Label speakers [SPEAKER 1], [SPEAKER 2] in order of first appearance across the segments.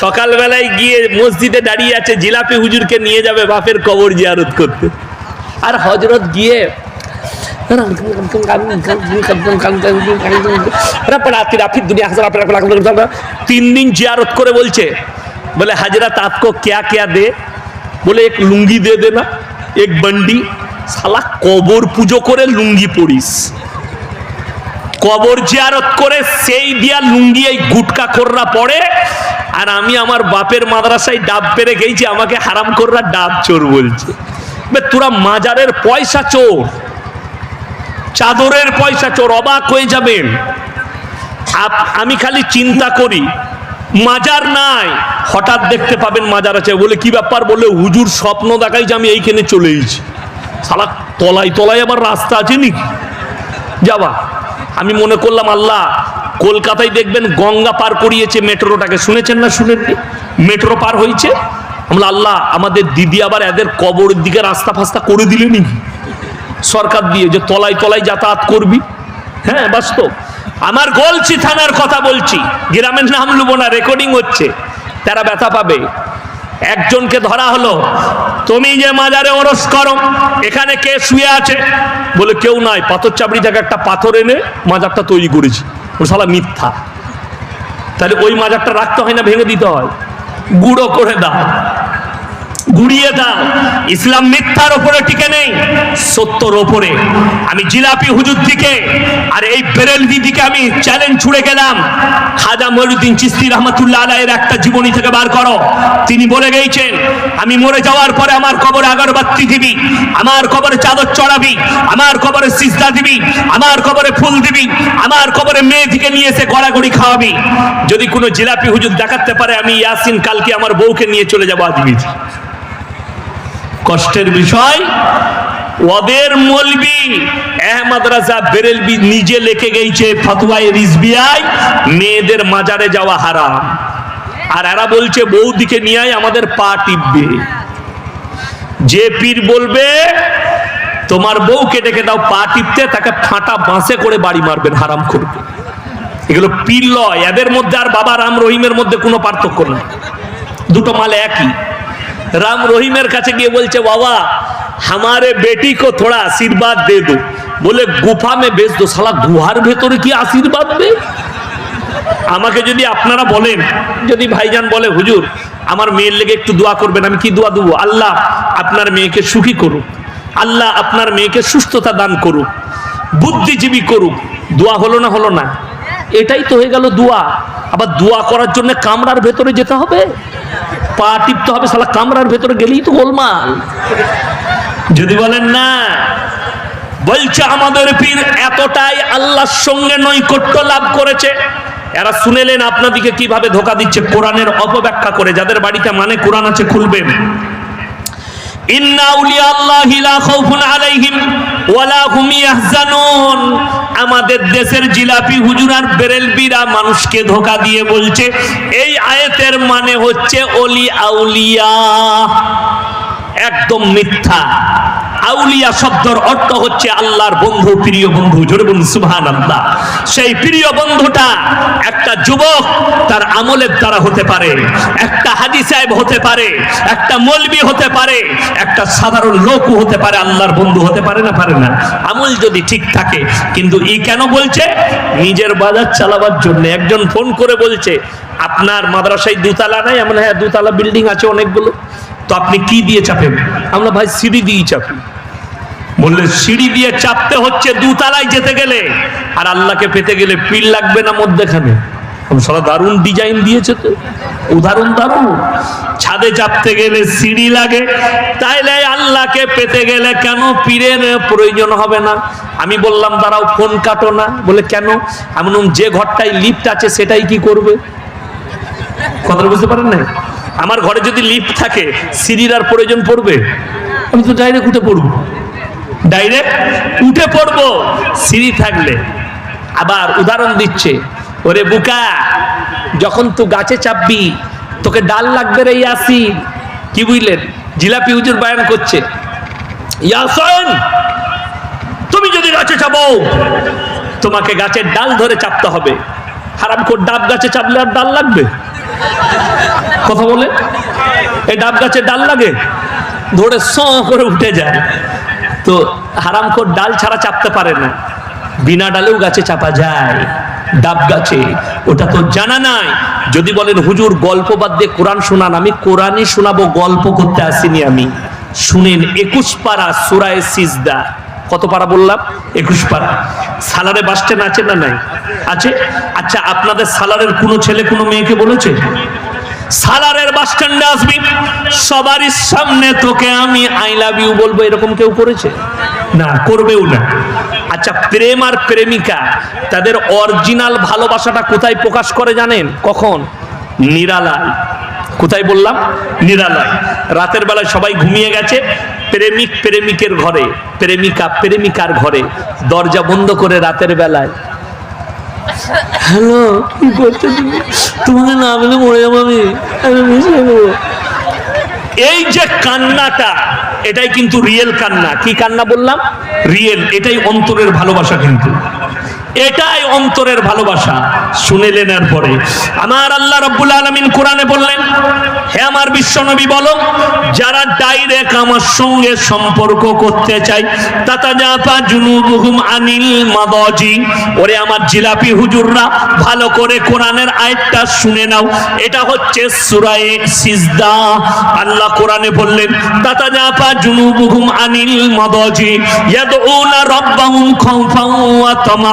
[SPEAKER 1] সকালবেলায় গিয়ে মসজিদে দাঁড়িয়ে আছে, জিলাপি হুজুরকে নিয়ে যাবে, বাপের কবর জিয়ারত করতে। আর হজরত গিয়ে, তিন দিন জিয়ারত করে বলছে, বলে হাজরা আপকো ক্যা ক্যা দে? বলে, এক লুঙ্গি দে দে না এক বন্ডি, শালা কবর পুজো করে লুঙ্গি পড়িস কবর জিয়ারত করে সেই দিয়া লুঙ্গি এই গুটকা কররা পড়ে আর আমি আমার বাপের মাদ্রাসায় ডাব পেরে গেছি আমাকে হারাম কররা ডাব চোর বলছে। তোরা মাজারের পয়সা চোর। চাদরের পয়সা চোর, অবাক হয়ে যাবেন। আমি খালি চিন্তা করি, মাজার নাই। হঠাৎ দেখতে পাবেন মাজার আছে, বলে, কি ব্যাপার? বলে, হুজুর স্বপ্ন দেখাই যে আমি এইখানে চলে এসেছি। সালা তলায় তলায় আমার রাস্তা আছে নাকি? যাবা। আমি মনে করলাম, আল্লাহ কলকাতায় দেখবেন গঙ্গা পার করিয়েছে, মেট্রোটাকে শুনেছেন না শুনেননি? মেট্রো পার হয়েছে? আমরা আল্লাহ, আমাদের দিদি আবার এদের কবরের দিকে রাস্তা ফাস্তা করে দিলে নাকি? সরকার দিয়ে, যে তলায় তলায় যাতায়াত করবি। হ্যাঁ বাস্তব আমার গলছি থানার কথা বলছি, গ্রামের নাম লুবো না রেকর্ডিং হচ্ছে। তারা ব্যথা পাবে। একজনকে ধরা হলো, তুমি যে মাজারে ওরস করো, এখানে কে শুয়ে আছে? বলে, কেউ নাই পাথর চাবড়ি থেকে একটা পাথর এনে মাজারটা তৈরি করেছি। শালা মিথ্যা। তাহলে ওই মাজারটা রাখতে হয় না ভেঙে দিতে হয়। গুঁড়ো করে দাও। গুড়িয়ে দাও। ইসলাম মিথ্যার ওপরে টিকে নেই, সত্যর ওপরে। আমি জিলাপি হুজুর দিকে আর এই বেরেল দিদিকে আমি চ্যালেঞ্জ ছুড়ে গেলাম। খাজা মহিউদ্দিন চিস্তি রহমতুল্লাহ আলাইয়ের একটা জীবনী থেকে বার করো। তিনি বলে গেছেন আমি মরে যাওয়ার পরে আমার কবরে আগরবাতি দিবি, আমার কবরে চাদর চড়াবি, আমার কবরে সিজদা দিবি, আমার কবরে ফুল দিবি, আমার কবরে মেয়ে থেকে নিয়ে এসে গড়াগড়ি খাওয়াবি। যদি কোনো জিলাপি হুজুর দেখাতে পারে, আমি ইয়াসিন কালকে আমার বউকে নিয়ে চলে যাব আজমির কষ্টের বিষয়। ওদের মলবি আহমদ রাজা বেরেলবি নিজে লেখে গেছে ফতোয়ায় রিজবিয়ায়, মেয়েদের মাজারে যাওয়া হারাম। আর এরা বলছে, বৌদিকে নিয়ে আমাদের পা টিপবে। যে পীর বলবে, তোমার বউকে ডেকে দাও পা টিপতে, তাকে ফাটা বাঁশে করে বাড়ি মারবেন, হারাম করবে। এগুলো পীর লয়, এদের মধ্যে আর বাবা রাম রহিমের মধ্যে কোনো পার্থক্য নেই। দুটো মালে একই। রাম রহিমের কাছে গিয়ে বলছে বাবা হামারে বেটি কো থোড়া আশীর্বাদ দে দো বলে গুফা মে বেচ দো সালা গুহার ভেতরে কি আশীর্বাদ দে আমাকে যদি আপনারা বলেন, যদি ভাইজান বলে, হুজুর, আমার মেয়ের লেগে একটু দোয়া করবেন, আমি কি দোয়া দেবো? আল্লাহ আপনার মেয়েকে সুখী করুক। আল্লাহ আপনার মেয়েকে সুস্থতা দান করুক। বুদ্ধিজীবী করুক। দোয়া হলো না হলো না? এটাই তো হয়ে গেল দোয়া। আবার দোয়া করার জন্য কামরার ভেতরে যেতে হবে? পা টিপতে হবে সালা কামরার ভেতরে গেলেই তো গোলমাল। যদি বলেন না, বলছে আমাদের পীর, এতটাই আল্লাহর সঙ্গে নৈকট্য লাভ করেছে। এরা শুনেলেন আপনাদিকে কীভাবে ধোকা দিচ্ছে, কোরআনের অপব্যাখ্যা করে। যাদের বাড়িতে মানে কোরআন আছে, খুলবেন। ইন্না আউলিয়া আল্লাহি লা খাউফুন আলাইহিম ওয়ালা হুম ইয়াহজানুন। আমাদের দেশের জিলাপি হুজুর আর বেরেলবিরা মানুষকে ধোকা দিয়ে বলছে, এই আয়াতের মানে হচ্ছে অলি আউলিয়া। একদম মিথ্যা। আউলিয়া শব্দর অর্থ হচ্ছে আল্লাহর বন্ধু, প্রিয় বন্ধু, জোরে বলুন, সুবহানাল্লাহ। সেই প্রিয় বন্ধুটা একটা যুবক তার আমলের দ্বারা হতে পারে। একটা হাজি সাহেব হতে পারে, একটা মলবি হতে পারে, একটা সাধারণ লোকও হতে পারে, আল্লাহর বন্ধু হতে পারে না পারে না। আমল যদি ঠিক থাকে, কিন্তু ই কেন বলছে? নিজের বাজার চালাবার জন্য। একজন ফোন করে বলছে, আপনার মাদ্রাসায় দুতলা নাই? আমরা হ্যাঁ দুতলা বিল্ডিং আছে অনেকগুলো। তো আপনি কি দিয়ে চাপেন? আমরা ভাই, সিঁড়ি দিয়েই চাপি। বললে, সিঁড়ি দিয়ে চাপতে হচ্ছে দুতলায় যেতে গেলে। আর আল্লাহকে পেতে গেলে পিল লাগবে না মধ্যেখানে? সারা দারুণ ডিজাইন দিয়েছে তো উদাহরণ দারুণ ছাদে চাপতে গেলে সিঁড়ি লাগে তাইলে আল্লাহকে পেতে গেলে কেন পীরের প্রয়োজন হবে না? আমি বললাম, দাঁড়াও, ফোন কাটো না। বলে, কেন? আমি যে ঘরটায় লিফট আছে, সেটাই কি করবে? কথাটা বুঝতে পারেন না আমার ঘরে যদি লিফট থাকে, সিঁড়ির আর প্রয়োজন পড়বে? আমি তো ডাইরেক্ট উঠে পড়ব। ডাইরেক্ট উঠে পড়ব, সিঁড়ি থাকলে। আবার উদাহরণ দিচ্ছে ওরে বুকা, যখন তুই গাছে চাপবি, তোকে ডাল লাগবে রে ইয়াসি কি বুঝলেন? জিলাপি হুজুর বায়ান করছে। ইয়াসন, তুমি যদি গাছে চাপো, তোমাকে গাছের ডাল ধরে চাপতে হবে। হারাম করে ডাব গাছে চাপলে আর ডাল লাগবে? কথা বলে? এই ডাব গাছে ডাল লাগে? ধরে স করে উঠে যায়। তো হারামখোর ডাল ছাড়া চাপতে পারে না। বিনা ডালেও গাছে চাপা যায়। ডাব গাছে। ওটা তো জানা নাই। যদি বলেন, হুজুর, গল্প বাদ দিয়ে কোরআন শোনান, আমি কোরআনই শোনাবো, গল্প করতে আসিনি আমি। শুনেন, একুশ পারা সুরায় সিজদা। কত পারা বললাম? একুশ পারা। সালারে বাস স্ট্যান্ড আছে না নাই? আছে? আচ্ছা আপনাদের সালারের কোনো ছেলে, কোনো মেয়েকে বলেছে? সালারের বাস স্ট্যান্ডে আসবি, সবারই সামনে তোকে আমি আই লাভ ইউ বলব, এরকম কেউ করেছে? না, করবেও না। আচ্ছা প্রেম আর প্রেমিকা, তাদের অরিজিনাল ভালোবাসাটা কোথায় প্রকাশ করে জানেন? কখন? নিরালায়। কোথায় বললাম? নিরালয়। রাতের বেলায় সবাই ঘুমিয়ে গেছে, প্রেমিক প্রেমিকের ঘরে, প্রেমিকা প্রেমিকার ঘরে, দরজা বন্ধ করে রাতের বেলায়। হ্যালো, কি করছ তুমি? তোমাকে না বলে মরে যাব আমি। আমি মিশে নেব এই যে কান্নাটা, এটাই কিন্তু রিয়েল কান্না। কি কান্না বললাম? রিয়েল এটাই অন্তরের ভালোবাসা কিন্তু। এটাই অন্তরের ভালোবাসা। শুনেলেন এরপরে। আমার আল্লাহ রব্বুল আলমিন কোরআনে বললেন, হে আমার বিশ্বনবী বলো, যারা ডাইরেক্ট আমার সঙ্গে সম্পর্ক করতে চাই তাতা জাপা জুনুবুহুম আনিল মাদাজি। ওরে আমার জিলাপি হুজুররা, ভালো করে কোরআনের আয়াতটা শুনে নাও। এটা হচ্ছে সূরায়ে সিজদা। আল্লাহ কোরআনে বললেন তাতা জাপা জুনুবুহুম আনিল মাদাজি, ইয়াদউনা রাব্বাহুম খাউফান ওয়া তামা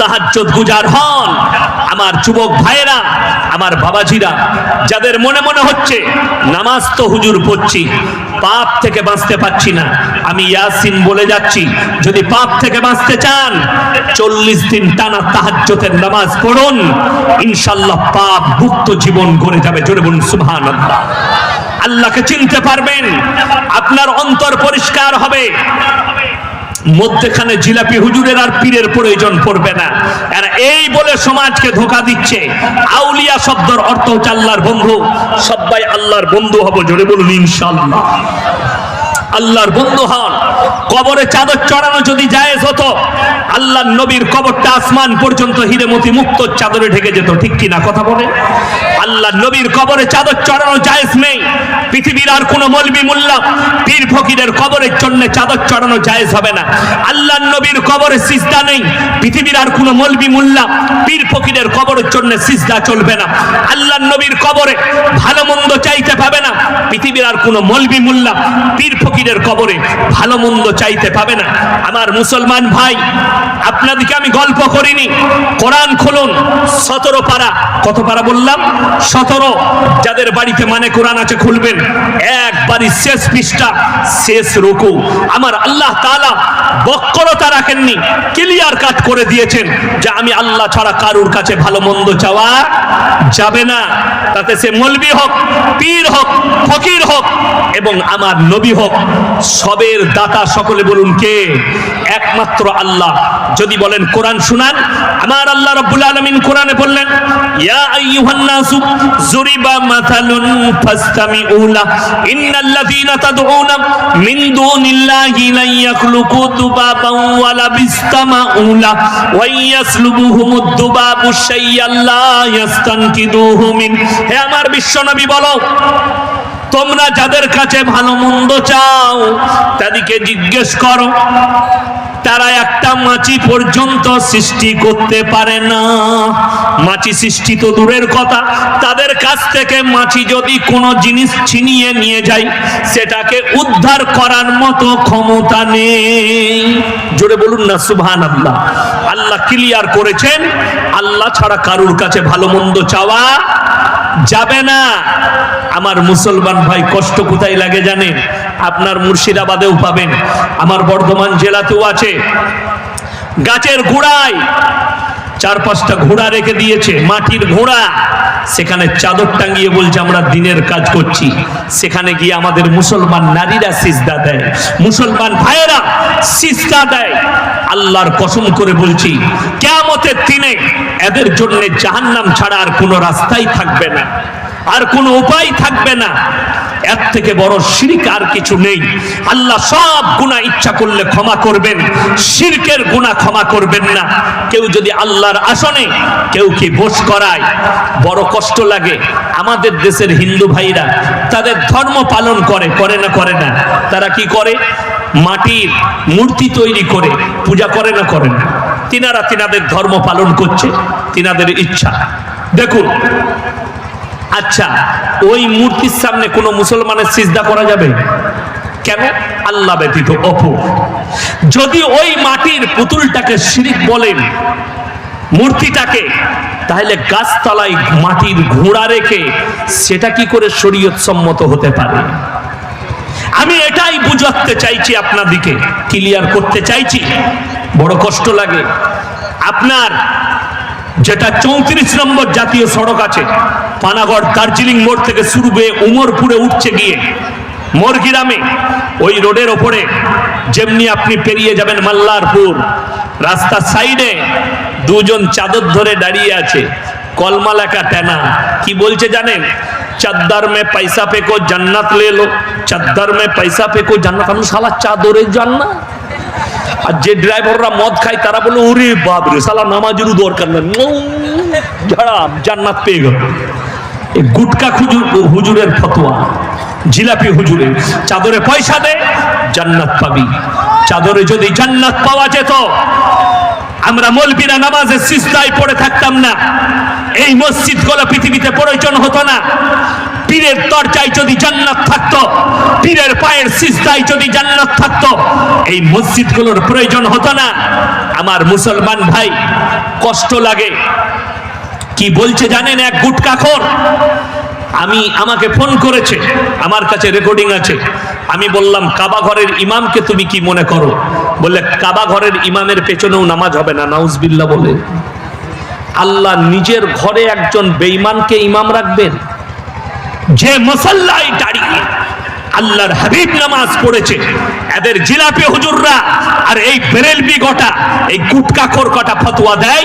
[SPEAKER 1] তাহাজ্জুদ গুজার হন। আমার যুবক ভাইয়েরা, আমার বাবাজিরা, যাদের মনে মনে হচ্ছে, নামাজ তো হুজুর পড়ছি, পাপ থেকে বাঁচতে পারছি না। আমি ইয়াসিন বলে যাচ্ছি, যদি পাপ থেকে বাঁচতে চান, চল্লিশ দিন টানা তাহাজ্জতের নামাজ পড়ুন। ইনশাল্লাহ পাপ মুক্ত জীবন গড়ে যাবে, জোরে বলুন, সুবহানাল্লাহ। আল্লাহকে চিনতে পারবেন, আপনার অন্তর পরিষ্কার হবে। মধ্যখানে জিলাপি হুজুরের আর পীরের প্রয়োজন পড়বে না। আর এই বলে সমাজকে ধোকা দিচ্ছে। আউলিয়া শব্দর অর্থ হচ্ছে আল্লাহর বন্ধু। সবাই আল্লাহর বন্ধু হব, জোরে বলুন ইনশাল্লাহ আল্লাহর বন্ধু হন। কবরে চাদর চড়ানো যদি জায়েজ হতো আল্লাহ নবীর কবরটা আসমান পর্যন্ত হিরেমতি মুক্ত চাদরে ঢেকে যেত, ঠিক কিনা কথা বলে? আল্লাহ নবীর কবরে চাদর চড়ানো জায়েজ নেই। পৃথিবীর আর কোনো মলবি মোল্লা পীর ফকিরের কবরের জন্য চাদর চড়ানো জায়েজ হবে না। আল্লাহ নবীর কবরে সিজদা নেই। পৃথিবীর আর কোনো মলবি মোল্লা পীর ফকিরের কবরের জন্য সিজদা চলবে না। আল্লাহ নবীর কবরে ভালো মন্দ চাইতে পাবে না। পৃথিবীর আর কোনো মলবি মোল্লা পীর ফকিরের কবরে ভালো মন্দ চাইতে পাবে না। আমার মুসলমান ভাই আপনাদেরকে আমি গল্প করিনি। কোরআন খুলুন, সতেরো পারা। কত পারা বললাম? সতেরো। যাদের বাড়িতে মানে কোরআন আছে, খুলবেন। একবারই শেষ পৃষ্ঠা, শেষ রুকু। আমার আল্লাহ তাআলা বক্রতা রাখেননি, ক্লিয়ার কাট করে দিয়েছেন যে আমি আল্লাহ ছাড়া কারুর কাছে ভালো মন্দ চাওয়া যাবে না। তাতে সে মলবি হোক, পীর হোক, ফকির হোক এবং আমার নবী হোক সবের দাতা সকলে বলুন কে? একমাত্র আল্লাহ। যদি বলেন কোরআন শুনান, আমার আল্লাহ রাব্বুল আলামিন কোরআনে বললেন, ইয়া আইয়ুহান নাসু জুরিবা মাথালুন ফাসতামিউ লা ইন্নাল্লাযীনা তাদউনা মিন দুনিল্লাহি লা ইয়াখলুকু দুবাবান ওয়ালা বিস্তামাউ লা ওয়া ইয়াসলুবুহুমুদ দুবাবু শাইয়ান লা ইয়াস্তানকিদুহু হে আমার বিশ্বনবী বলো তোমরা যাদের কাছে ভালো মন্দ চাও, তাদেরকে জিজ্ঞেস করো। তারা একটা মাছি পর্যন্ত সৃষ্টি করতে পারে না। মাছি সৃষ্টি তো দূরের কথা। তাদের কাছ থেকে মাছি যদি কোনো জিনিস ছিনিয়ে নিয়ে যায়, সেটাকে উদ্ধার করার মতো ক্ষমতা নেই। জোরে বলুন না সুবহান আল্লাহ আল্লাহ ক্লিয়ার করেছেন, আল্লাহ ছাড়া কারুর কাছে ভালো মন্দ চাওয়া যাবে না। আমার মুসলমান ভাই কষ্ট কোথায় লাগে জানেন? আপনার মুর্শিদাবাদেও পাবেন। আমার বর্ধমান জেলাতেও আছে। গাছের গোড়ায় চার পাঁচটা ঘোড়া রেখে দিয়েছে, মাটির ঘোড়া। সেখানে চাদর টাঙ্গিয়ে বলছে, আমরা দিনের কাজ করছি। সেখানে গিয়ে আমাদের মুসলমান নারীরা সিজদা দেয়। মুসলমান ভাইয়েরা সিজদা দেয়। আল্লাহর কসম করে বলছি, কেয়ামতের দিনে এদের জন্য জাহান্নাম ছাড়া আর কোনো রাস্তাই থাকবে না, আর কোনো উপায় থাকবে না। এর থেকে বড় শিরিক আর কিছু নেই। আল্লাহ সব গুণা ইচ্ছা করলে ক্ষমা করবেন, শিরকের গুণা ক্ষমা করবেন না। কেউ যদি আল্লাহর আসনে কেউ কি বোস করায়, বড় কষ্ট লাগে। আমাদের দেশের হিন্দু ভাইরা তাদের ধর্ম পালন করে করে না করে না। তারা কি করে? মাটির মূর্তি তৈরি করে, পূজা করে না করে না। তিনারা তিনাদের ধর্ম পালন করছে, তিনাদের ইচ্ছা। দেখুন আচ্ছা ওই মূর্তির সামনে কোনো মুসলমানের সিজদা করা যাবে? কেন? আল্লাহ ব্যতীত অপু যদি ওই মাটির পুতুলটাকে শিরিক বলেন, মূর্তিটাকে, তাহলে গাছতলায় মাটির ঘোড়া রেখে সেটা কি করে শরীয়ত সম্মত হতে পারে? আমি এটাই বুঝাতে চাইছি আপনাদিকে ক্লিয়ার করতে চাইছি। বড় কষ্ট লাগে। আপনার যেটা চৌত্রিশ নম্বর জাতীয় সড়ক আছে। পানাগড় দার্জিলিং মোড় থেকে শুরু হয়ে উমরপুরে উঠছে গিয়ে। মোরগিরামে, ওই রোডের ওপরে, যেমনি আপনি পেরিয়ে যাবেন মাল্লারপুর। রাস্তার সাইডে দুজন চাদর ধরে দাঁড়িয়ে আছে। কলমা লেখা টেনা কি বলছে জানেন? চাদ্দার মে পয়সা পেকো জান্নাত লে লো। চাদ্দার মে পয়সা পেকো জান্নাত। আমি শালা চাদরের জান্নাত। আর যে ড্রাইভাররা মদ খায়, তারা বলল ওরে বাবরে সালা নামাজেরও দরকার না ঝাড়া জান্নাত পেয়ে গেল। এই গুটকা খুজুর, হুজুরের ফতোয়া, জিলাপি হুজুরে চাদরে পয়সা দে, জান্নাত পাবি। চাদরে যদি জান্নাত পাওয়া যেত আমরা মলবিরা নামাজের সিস্তায় পড়ে থাকতাম না। এই মসজিদগুলো পৃথিবীতে প্রয়োজন হতো না। পীরের দরজায় যদি জান্নাত থাকতো, পীরের পায়ের সিস্তায় যদি জান্নাত থাকতো, এই মসজিদগুলোর প্রয়োজন হতো না। আমার মুসলমান ভাই, কষ্ট লাগে। কি বলছে জানেন এক গুটকাখোর আমি, আমাকে ফোন করেছে, আমার কাছে রেকর্ডিং আছে। আমি বললাম, কাবা ঘরের ইমামকে তুমি কি মনে করো? বললে, কাবা ঘরের ইমামের পেছনেও নামাজ হবে না নাউজবিল্লা বলে। আল্লাহ নিজের ঘরে একজন বেঈমানকে ইমাম রাখবেন। যে মসাল্লায় দাঁড়িয়ে আল্লাহর হাবিব নামাজ পড়েছে, এদের জিলাপি হুজুররা আর এই বেরেলবি গোটা এই গুটকাখোর কটা ফতোয়া দেয়,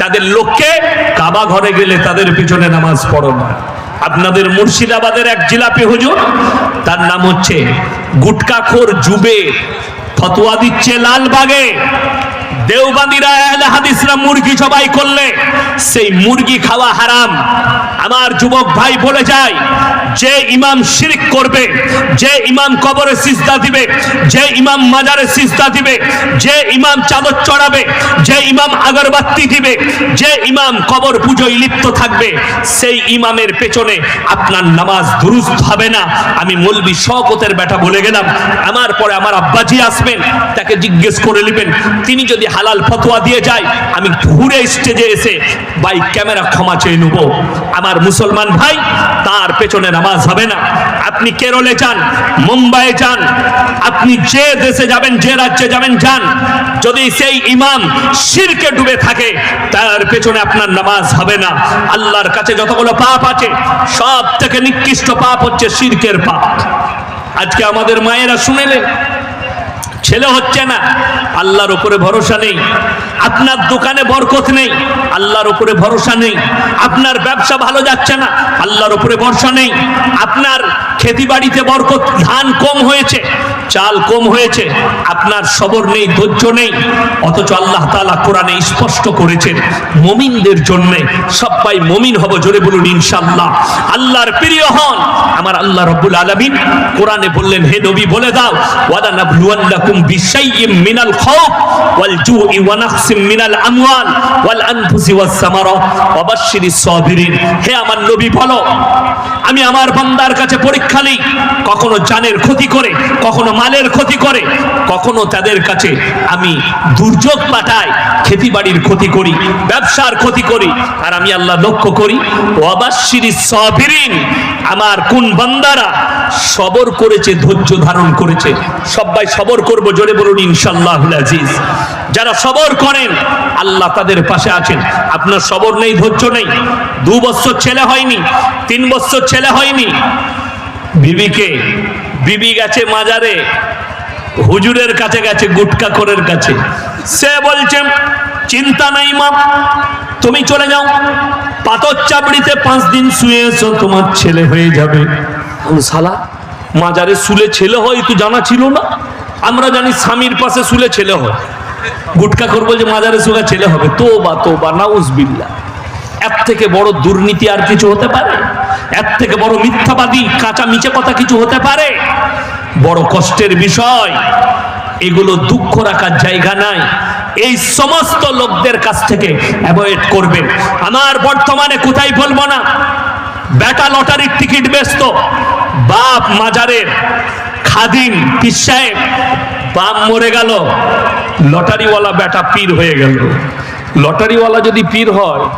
[SPEAKER 1] তাদের লোককে কাবা ঘরে গেলে তাদের পিছনে নামাজ পড়ো না। আপনাদের মুর্শিদাবাদের এক জিলাপি হুজুর, তার নাম হচ্ছে গুটকাখোর জুবে ফতোয়া দিচ্ছে লালবাগে। দেওবাদীরা আহলে হাদিসরা মুরগি জবাই করলে, সেই মুরগি খাওয়া হারাম। আমার যুবক ভাই বলে যায় যে ইমাম শিরিক করবে, যে ইমাম কবরে সিজদা দিবে, যে ইমাম মাজারে সিজদা দিবে, যে ইমাম চাদর চড়াবে, যে ইমাম আগরবাতি দিবে, যে ইমাম কবর পুজোয় লিপ্ত থাকবে, সেই ইমামের পেছনে আপনার নামাজ দুরুস্ত হবে না। আমি মলবি শকতের বেটা বলে গেলাম, আমার পরে আমার আব্বাজি আসবেন, তাকে জিজ্ঞেস করে নেবেন, তিনি যদি হালাল ফতোয়া দিয়ে যায়, আমি ঘুরে স্টেজে এসে বাই ক্যামেরা ক্ষমা চেয়ে নেব। আমার মুসলমান ভাই, তার পেছনে নামাজ হবে না। আপনি কেরলে যান, মুম্বাই যান, আপনি যে দেশে যাবেন, যে রাজ্যে যাবেন, যান। যদি সেই ইমাম শিরকে ডুবে থাকে, তার পেছনে আপনার নামাজ হবে না। আল্লাহর কাছে যতগুলো পাপ আছে সব থেকে নিকৃষ্ট পাপ হচ্ছে শিরকের পাপ। আজকে আমাদের মায়েরা শুনেলেন ছেলে হচ্ছে না। আল্লাহর উপরে ভরসা নেই। আপনার দোকানে বরকত নেই। আল্লাহর উপরে ভরসা নেই। আপনার ব্যবসা ভালো যাচ্ছে না। আল্লাহর উপরে ভরসা নেই। আপনার খেতি বাড়িতে বরকত, ধান কম হয়েছে। চাল কম হয়েছে, আপনার সবর নেই, ধৈর্য নেই, অথচ আল্লাহ তাআলা কোরআনে স্পষ্ট করেছেন, মমিনদের জন্য সবাই মমিন হব, জোরে বলুন, ইনশাআল্লাহ। আল্লাহর প্রিয় হন, আমার আল্লাহ রব্বুল আলামিন কোরআনে বললেন, হে নবী, বলে দাও নাবলুয়ান্নাকুম বিশাইয়্যিম মিনাল খাউফ ওয়াল জুই ওয়া মিনাল আমওয়াল ওয়াল আনফুসি ওয়াস সামারা ওয়া বাশশিরিস সাবিরিন। হে আমার নবী, বলো, আমি আমার বান্দার কাছে পরীক্ষা নেই, কখনো জানের ক্ষতি করে, কখনো মালের ক্ষতি করে, কখনো তাদের কাছে আমি দুর্যোগ পাঠাই, খেতি বাড়ির ক্ষতি করি, ব্যবসার ক্ষতি করি, আর আমি আল্লাহ লক্ষ্য করি আমার কোন বান্দারা সবর করেছে, ধৈর্য ধারণ করেছে, সবাই সবর করব, জোরে বলুন ইনশাল্লাহ আজিজ। যারা সবর করেন, আল্লাহ তাদের পাশে আছেন। আপনার সবর নেই, ধৈর্য নেই। দু বছর ছেলে হয়নি, তিন বছর ছেলে হয়নি। বিবিকে বিবি গেছে মাজারে, হুজুরের কাছে গেছে, গুটকা করের কাছে। সে বলছে, চিন্তা নাই মা, তুমি চলে যাও। পাতর চাবড়িতে পাঁচ দিন শুয়ে এসো তোমার ছেলে হয়ে যাবে। শালা, মাজারে শুলে ছেলে হয় তো জানা ছিল না। আমরা জানি স্বামীর পাশে শুলে ছেলে হয়। গুটকা করব যে মাজারে শুয়ে ছেলে হবে। তো বা তো বা নাউজবিল্লা এর থেকে বড় দুর্নীতি আর কিছু হতে পারে? এর থেকে বড় মিথ্যাবাদী, কাঁচা মিচে কথা কিছু হতে পারে? বড় কষ্টের বিষয়, এগুলো দুঃখ রাখার জায়গা নাই। এই সমস্ত লোকদের কাছ থেকে অ্যাভয়েড করবেন। আমার বর্তমানে কোথায় বলব না? বেটা লটারির টিকিট ব্যস্ত। বাপ মাজারের খাদিম, পীর সাহেব, বাপ মরে গেল। লটারিওয়ালা বেটা পীর হয়ে গেল। লটারিওয়ালা যদি পীর হয়,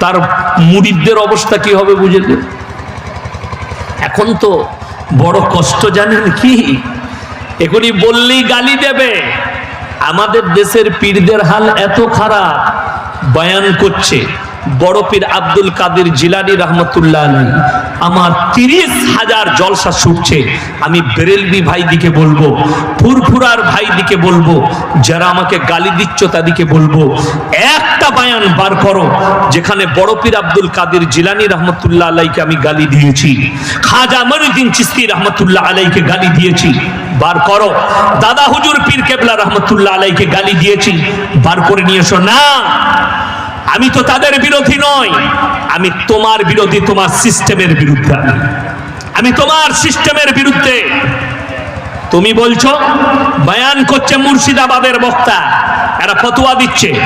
[SPEAKER 1] তার মুরিদদের অবস্থা কি হবে বুঝেছে এখন তো বড় কষ্ট জানেন কি? এখনই বললেই গালি দেবে। আমাদের দেশের পীরদের হাল এত খারাপ, বয়ান করছে। বড় পীর আব্দুল কাদের জিলানি রহমতুল্লাহ আমার তিরিশ হাজার জলসা ছুটছে। আমি বেরেলবি ভাই দিকে বলব, ফুরফুরার ভাই দিকে বলব, যারা আমাকে গালি দিচ্ছ তাদিকে বলব, একটা বায়ান বার করো, যেখানে বড় পীর আব্দুল কাদের জিলানি রহমতুল্লাহ আলাইকে আমি গালি দিয়েছি। খাজা মনুদ্দিন চিস্তি রহমতুল্লাহ আলাইকে গালি দিয়েছি। বার করো। দাদা হুজুর পীর কেবলা রহমতুল্লাহ আলাইকে গালি দিয়েছি। বার করে নিয়ে এসো। না! আমি তো তাদের বিরোধী নই। আমি তোমার বিরোধী, তোমার সিস্টেমের বিরুদ্ধে আমি। তোমার সিস্টেমের বিরুদ্ধে। তুমি বলছো, বয়ান করছে মুর্শিদাবাদের বক্তা। এরা ফতুয়া দিচ্ছে।